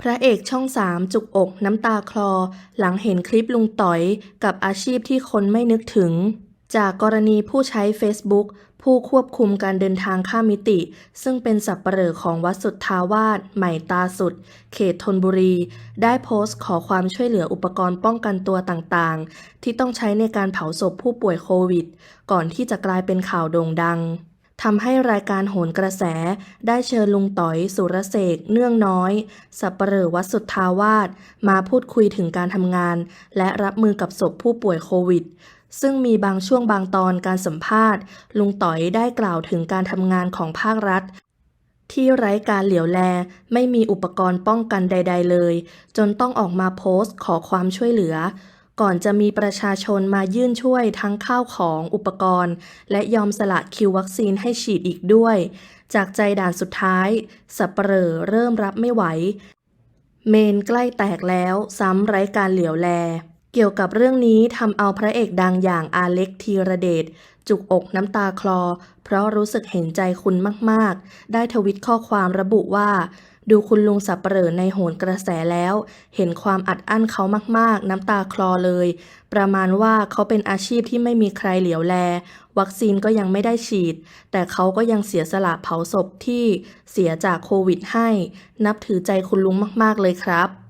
พระเอกช่องสามจุกอกน้ำตาคลอ หลังเห็นคลิปลุงต๋อยกับอาชีพที่คนไม่นึกถึง จากกรณีผู้ใช้ Facebook ผู้ควบคุมการเดินทางข้ามมิติ ซึ่งเป็นสับปเหร่อของวัดสุทธาวาสใหม่ตาสุด เขตธนบุรี ได้โพสต์ขอความช่วยเหลืออุปกรณ์ป้องกันตัวต่างๆ ที่ต้องใช้ในการเผาศพผู้ป่วยโควิด ก่อนที่จะกลายเป็นข่าวโด่งดัง ทำให้รายการโหนกระแสได้เชิญลุงต๋อย สุรเสกเนื่องน้อย สับปเหร่อวัดสุทธาวาสมาพูดคุยถึงการทำงาน และรับมือกับศพผู้ป่วยโควิด ซึ่งมีบางช่วงบางตอนการสัมภาษณ์ ลุงต๋อยได้กล่าวถึงการทำงานของภาครัฐ ที่ไร้การเหลียวแล ไม่มีอุปกรณ์ป้องกันใด ๆ เลย จนต้องออกมาโพสต์ขอความช่วยเหลือ ก่อนจะมีประชาชนมายื่นช่วยทั้งข้าวของอุปกรณ์ และยอมสละคิววัคซีนให้ฉีดอีกด้วย จากใจด่านสุดท้ายสับเปลอเริ่มรับไม่ไหว เมนใกล้แตกแล้วซ้ำไร้การเหลียวแล เกี่ยวกับเรื่องนี้ทำเอาพระเอกดังอย่างอาเล็กธีรเดชจุกอกน้ำตาคลอ เพราะรู้สึกเห็นใจคุณมาก ๆ ได้ทวิตข้อความระบุว่า ดูคุณลุงสับเปเหร่อในโหนกระแสแล้ว เห็นความอัดอั้นเขามาก ๆ น้ำตาคลอเลย ประมาณว่าเขาเป็นอาชีพที่ไม่มีใครเหลียวแล วัคซีนก็ยังไม่ได้ฉีด แต่เขาก็ยังเสียสละเผาศพที่เสียจากโควิดให้ นับถือใจคุณลุงมาก ๆ เลยครับ